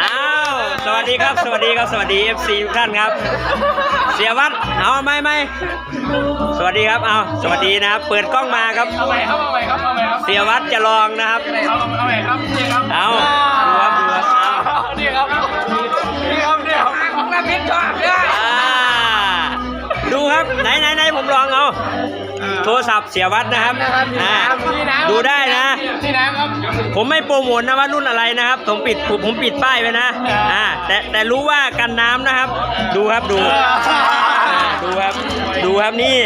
อ้าวสวัสดีครับสวัสดีครับสวัสดี FC ทุกท่านครับ เสียวัดเอาไม่ไม่สวัสดีครับเอาสวัสดีนะครับ เปิดกล้องมาครับ เอาใหม่ครับเอาใหม่ครับเอาใหม่ครับเสียวัดจะลองนะครับเอาเอาใหม่ครับนี่ครับเอาดูครับดูครับเอานี่ครับนี่ครับนี่ครับของน้ำพริกชอบเนี่ยอ่าดูครับไหนไหนไหนผมลองเอา โทรศัพท์เสียวัดนะครับอ่าดูได้นะนี่น้ำครับผมไม่โปรโมทนะว่ารุ่นอะไรนะครับ ผมปิดผมผมปิดป้ายไว้นะอ่าแต่แต่รู้ว่ากันน้ำนะครับ ดูครับดูอ่าดูครับดูครับนี่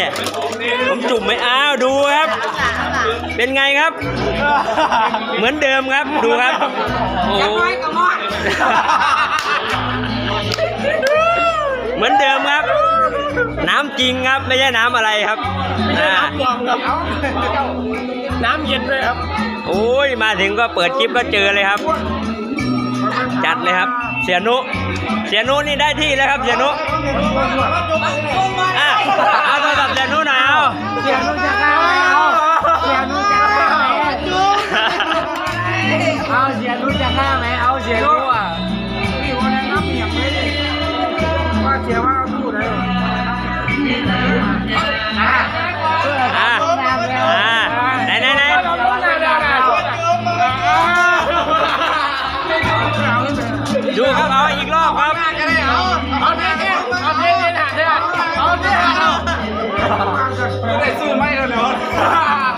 ผมจุ่มไม่อ้าวดูครับ เป็นไงครับ เหมือนเดิมครับดูครับโอ้โหเหมือนเดิมครับ น้ำจริงครับ ไม่ใช่น้ำอะไรครับอ่าน้ำบวมครับน้ำเย็นด้วยครับโอ้ยมาถึงก็เปิดคลิปก็เจอเลยครับ จัดเลยครับ เสียนุเสียนุนี่ได้ที่แล้วครับ เสียนุอะเอาโทรศัพท์เสียนุหน่อยเอาเสียนุจะฆ่าไหมเอาเสียนุจะฆ่าไหมเอาเสียนุจะฆ่าไหมเอาเสียนุ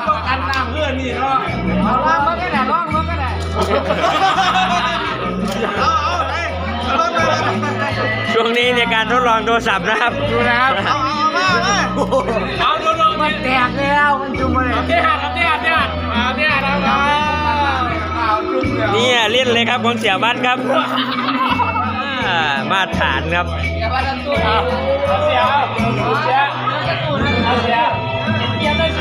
ต้องกันน้ำเพื่อนนี่เนาะเอาล่างมันก็ได้ล่างมันก็ได้ช่วงนี้ในการทดลองโทรศัพท์นะครับ ดูนะครับ เอาดูดูมันแตกแล้วมันจุ่มเลยเท่หาครับเท่หาเท่หาเท่หานะครับเอาจุ่มเดียวนี่เล่นเลยครับของเสียวัดครับอ่ามาตรฐานครับเอาเสียเอาเสียเอาเสีย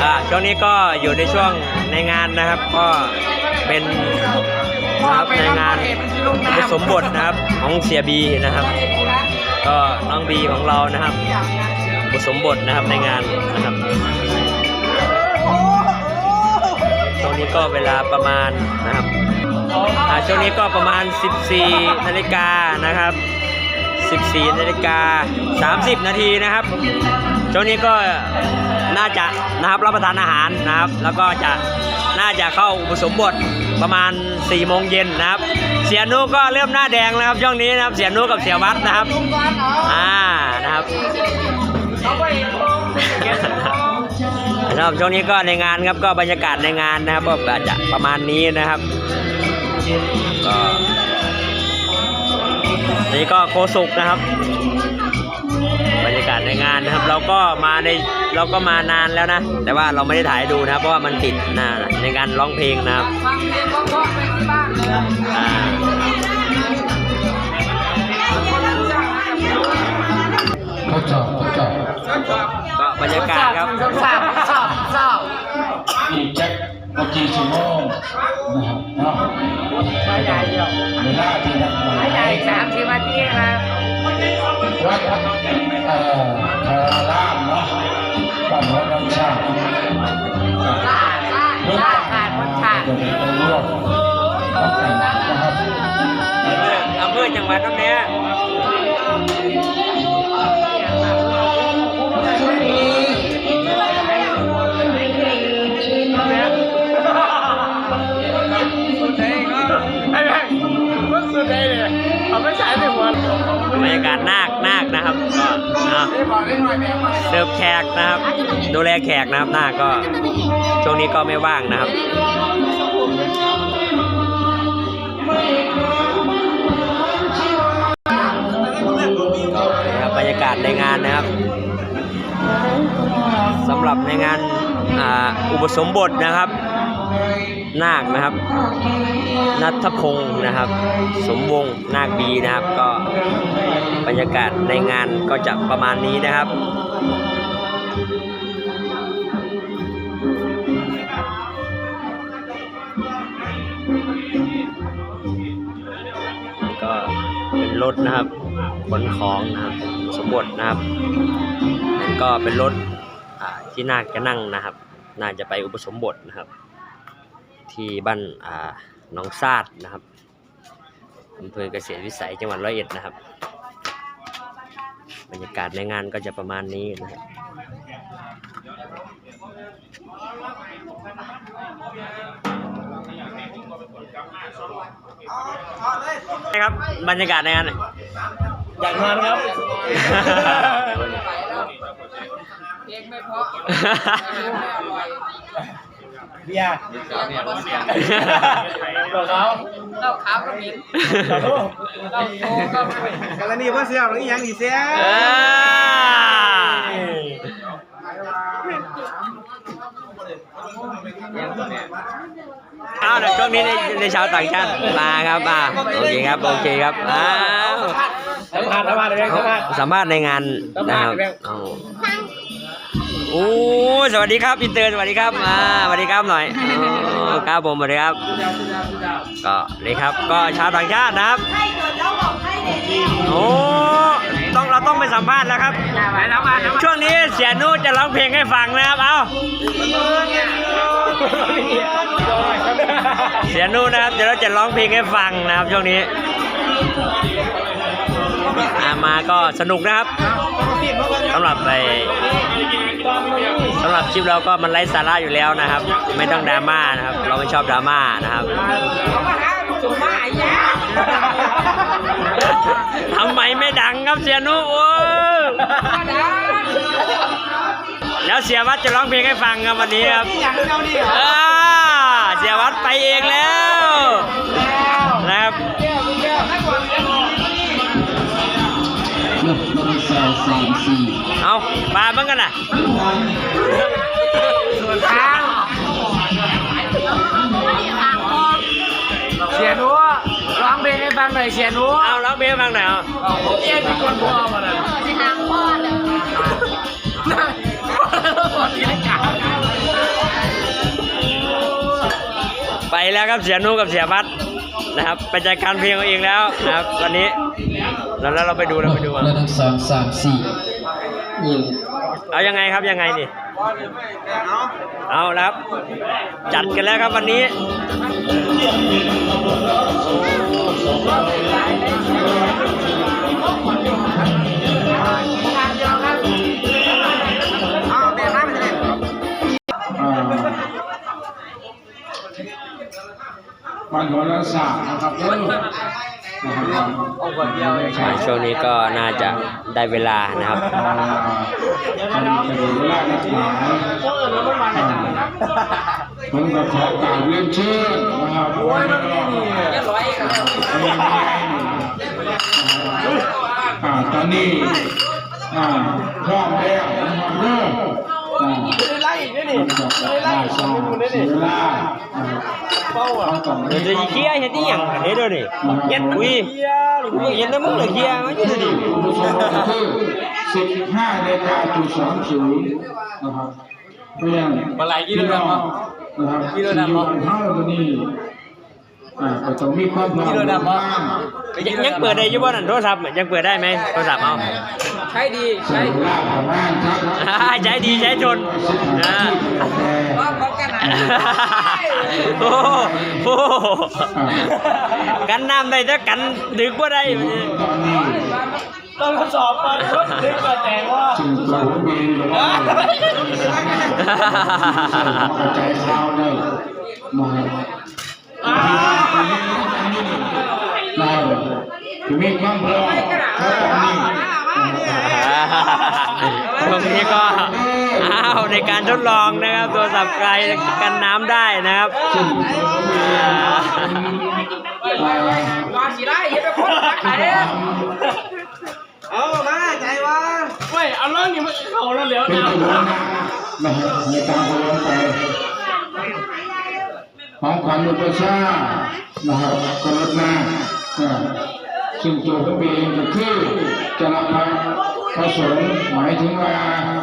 อ่าช่วงนี้ก็อยู่ในช่วงในงานนะครับ ก็เป็นนะครับในงานอุสมบทนะครับของเสียบีนะครับ ก็น้องบีของเรานะครับอุสมบทนะครับในงานนะครับช่วงนี้ก็เวลาประมาณนะครับอ่าช่วงนี้ก็ประมาณ 14 นาฬิกานะครับ 14 นาฬิกา 30 นาทีนะครับ ช่วงนี้ก็น่าจะนะครับรับประทานอาหารนะครับ แล้วก็จะน่าจะเข้าอุปสมบทประมาณ4ี่โมงเย็นนะครับ เสียนุก็เริ่มหน้าแดงแล้วครับ ช่วงนี้นะครับ เสียนุกับเสียวัดนะครับอ่านะครับนะครับช่วงนี้ก็ในงานครับก็บรรยากาศในงานนะครับก็อาจจะประมาณนี้นะครับก็นี่ก็โคสุกนะครับ ศในงานนะครับ เราก็มาในเราก็มานานแล้วนะ แต่ว่าเราไม่ได้ถ่ายให้ดูนะครับ เพราะว่ามันติดนะในการร้องเพลงนะครับฟังเพลงเพราะๆไปที่บ้านเลยอ่าเขาจอบเขาจอบก็บรรยากาศครับสอบสอบสอบอีกแจ็คเมื่อกี้ชั่วโมงนะครับเนาะไม่ใหญ่เดียวเวลาที่นักบอลไม่ใหญ่สามสิบนาทีครับ วัดเอ่อคาราล่ามเนาะบ้านวัดน้ำชาลดลาดขาดมันขาดเดี๋ยวไปร่วมกับกันนะครับอำเภอจังหวัดน้ำเนี้ย นาคนะครับก็เอาได้บอกได้หน่อยแม่มาเสิร์ฟแขกนะครับ ดูแลแขกนะครับนาคก็ช่วงนี้ก็ไม่ว่างนะครับนะครับบรรยากาศในงานนะครับสำหรับในงานอุปสมบทนะครับนาคนะครับ นัทพงศ์นะครับ สมวงศ์นาคบีนะครับก็ ยากาศในงานก็จะประมาณนี้นะครับก็เป็นรถนะครับขนของนะครับสมบทนะครับนั่นก็เป็นรถที่นาคจะนั่งนะครับ น่าจะไปอุปสมบทนะครับ ที่บ้านอ่าหนองซาดนะครับอำเภอเกษตรวิสัยจังหวัดร้อยเอ็ดนะครับ บรรยากาศในงานก็จะประมาณนี้นะครับนะครับบรรยากาศในงานหน่อยอย่างนั้นครับเองไม่เพราะไม่อร่อยเบียร์เบียร์ก็เสียตัวเขา เหล้าขาวก็เหม็นเหล้าโตก็ไม่เป็นกันแล้วนี่ว่าเสียหรือยังดีเสียเออเอาเดี๋ยวช่วงนี้ในในชาวต่างชาติมาครับอ่าโอเคครับโอเคครับอ้าวสัมภาษณ์สัมภาษณ์เลยสัมภาษณ์สัมภาษณ์ในงานนะครับเอา โอ้สวัสดีครับอินเตอร์สวัสดีครับอ่าสวัสดีครับหน่อยอ๋อครับผมสวัสดีครับ ก็นี่ครับ ก็ชาวต่างชาตินะครับโอ้ต้องเราต้องไปสัมภาษณ์แล้วครับ ช่วงนี้เสียนุจะร้องเพลงให้ฟังนะครับ เอาเสียนุนะครับเดี๋ยวเราจะร้องเพลงให้ฟังนะครับ ช่วงนี้มาก็สนุกนะครับสำหรับไป สำหรับคลิปเราก็มันไร้สาระอยู่แล้วนะครับ ไม่ต้องดราม่านะครับ เราไม่ชอบดราม่านะครับเขามาหาจุ่มมาไอ้ยาทำไมไม่ดังครับเสียนุโอ้ยมาดังแล้วเสียวัดจะร้องเพลงให้ฟังครับวันนี้ครับอย่างเดียวนี่เหรออ่าเสียวัดไปเองแล้ว บ้างกันน่ะส่วนทางเสียหนัวร้องเพลงให้ฟังหน่อยเสียหนัวเอาร้องเพลงให้ฟังหน่อยเอาเอ๊ะเป็นคนพ่อมาเลยสิหางพ่อเลยไปแล้วครับเสียนุกับเสียวัดนะครับไปจัดการเพลงเอาเองแล้วนะครับวันนี้แล้วแล้วเราไปดูเราไปดูเอาระดับสองสามสี่นี่ เอายังไงครับยังไงนี่ เอาแล้วครับ จัดกันแล้วครับวันนี้ มันโหราศาสตร์นรับเด้อนะครับ ช่วงนี้ก็น่าจะได้เวลานะครับอ่าตอนนี้เป็นเวลานัดหมายอ่าผมก็ขอกล่าวเรียนเชิญนะครับวันนี้ก็อ่าตอนนี้อ่าพร้อมแล้วนะครับเด้ออ่าไล่อีกนี่นี่ได้สองเสีย เวลาอ่าเอาต่อเดี๋ยวจะเคลียร์เห็นที่อย่างเดี๋ยวเดี๋ยวนี่เย็นอุ้ยอุ้ยเย็นนะมึงเหลือเคลียร์มันอยู่ดิผู้ชมก็คือสิบห้านาฬิกาจุดสองศูนย์นะครับเพื่อนพี่น้องนะครับที่อยู่บ้านเฮาตัวนี้อ่าก็ต้องมีความพร้อมบ้างยังยังเปิดได้อยู่บ่นั่นโทรศัพท์ยังเปิดได้ไหมโทรศัพท์เอาใช้ดีใช้ใช้เวลาประมาณครับอ่าใช้ดีใช้ทนอ่า โอ้โหกันน้ำได้แต่กันดึกว่าได้ต้องทดสอบก่อนรถดึกก่อนแต่งว่าจึงตัวผมเองเลยว่าเข้าใจข่าวเลยมาเราจะมีความพร้อมแค่ตอนนี้ตรงนี้ก็ อ้าวในการทดลองนะครับโทรศัพท์ไกลกันน้ำได้นะครับวามาสีได้ยังไปคนรักใครเนี่ยเอามาใจวะเว้ยเอาเรื่องนี้มาเขาแล้วเหลียวเป็นนะตัวนะนะครับในการพร้อมไปของขวัญอุปชานะครับกรดมาซึ่งตัวผมเองก็คือจะรับ พระสงฆ์หมายถึงว่า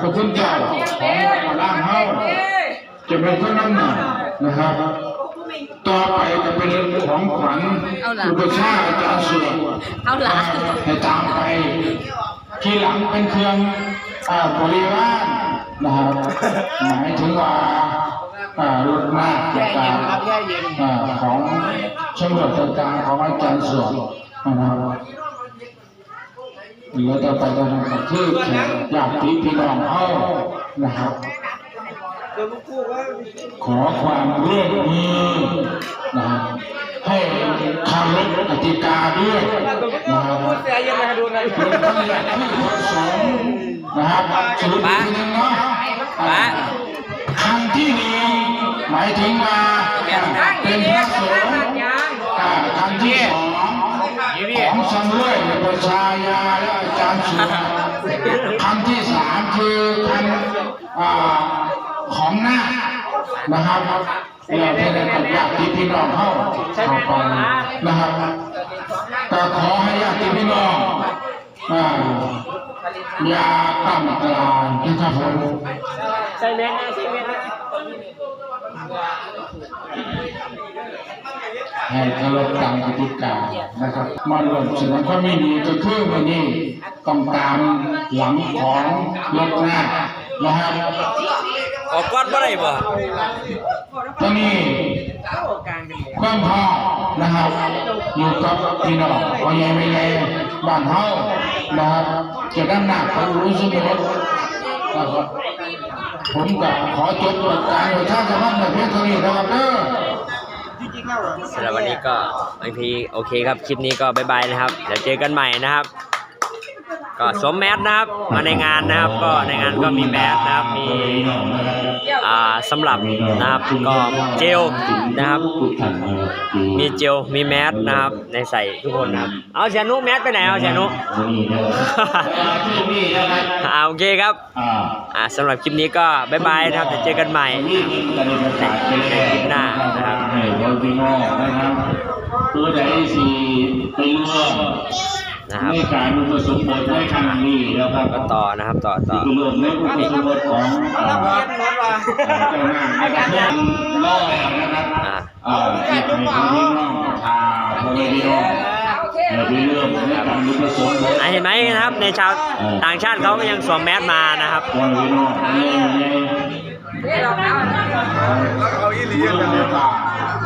พระคุณเจ้าของร่างเฮาจะเป็นคนนำหน้านะครับ ต่อไปจะเป็นของขวัญอุปชาอาจารย์สวดเอาหลาให้ตามไป ทีหลังเป็นเครื่องอาบริวารนะครับหมายถึงว่าอ่ารถมากจากการของชมรมต่างๆของอาจารย์ส่วนนะครับ เหลือแต่ไปตอนนั้นก็คือแขกญาติพี่น้องเฮานะครับ ขอความร่วมมือนะครับให้เคารพกติกาด้วยนะครับเป็นทั้งญาติผู้ผสมนะครับสรุปอีกทีหนึงเนาะป้าครั้งที่หนึ่งหมายถึงว่าเป็นพระสงฆ์อ่าครั้งที่สอง ของสำรวยประชายาและอาจารย์สุรครั้งที่สามคือครั้งอ่าของหน้านะครับเราจะได้กับญาติพี่น้องเข้าเข้าไปนะครับก็ขอให้ญาติพี่น้องอย่าตั้งตารางนะครับผมใส่แมนะใส่แมนะ ให้เคารพตามกติกานะครับมาร่วมแสดงความยินดีก็คือวันนี้ต้องตามหลังของรถหน้านะครับออกก้อนบ่ได้บ่ตอนนี้ความพ่อนะครับอยู่กับพี่น้องพ่อใหญ่ไม่ใหญ่บ้านเฮานะครับจะด้านหน้าเขารู้สมุดนะครับผมก็ขอจบรายการประชาสัมพันธ์แบบเพียงเท่านี้นะครับเด้อ สำหรับวันนี้ก็บางทีโอเคครับ คลิปนี้ก็บายบายนะครับ เดี๋ยวเจอกันใหม่นะครับ ก็สวมแมสนะครับ มาในงานนะครับ ก็ในงานก็มีแมสนะครับ มีอ่าสำหรับนะครับ ก็เจลนะครับ มีเจล มีแมสนะครับ ในใส่ทุกคนนะครับ เอาเสียนุแมสไปไหนเอาเสียนุ อ่าโอเคครับ อ่าสำหรับคลิปนี้ก็บายบายนะครับ เดี๋ยวเจอกันใหม่ในคลิปหน้านะครับ ให้พี่น้องนะครับตัวใดสีไปร่วมนะครับในการอุปสมบทในครั้งนี้แล้วครับก็ต่อนะครับต่อต่อคือรวมในอุปสมบทของเจ้าหน้านะครับล่อแล้วนะครับอ่าอ่าที่ให้พี่น้องชาวพ่อแม่พี่น้องเราไปเริ่มในการอุปสมบทอะเห็นไหมนะครับในชาวต่างชาติเขาก็ยังสวมแมสมานะครับพ่อแม่พี่น้องเ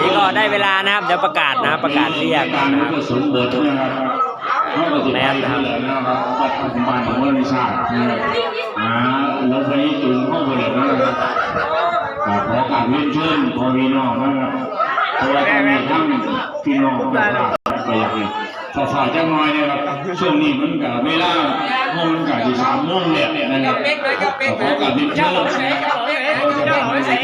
นี่ก็ได้เวลานะครับเดี๋ยวประกาศนะครับประกาศเรียกนะครับปสมบทนะครับแม่นะครับนะครับปัจจุบันของบริษัทอ่าลงไปจุงเข้าไปเลยนะครับขอการเรียนเชิญพอพี่น้องนะครับเพราะว่าตอนนี้ทั้งพี่น้องแบบว่าไปอย่างนี้ ถ้าสาวจะน้อยเนี่ยครับช่วงนี้มันกับเวลาโมงกับที่สามโมงเนี่ยนะครับขอกับที่เจ้าะครับเขาจะได้ไม่ใช่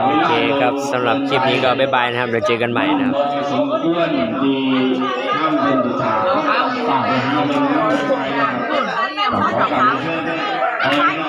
โอเคครับสำหรับคลิปนี้ก็บ๊ายบายนะครับเดี๋ยวเจอกันใหม่นะครับ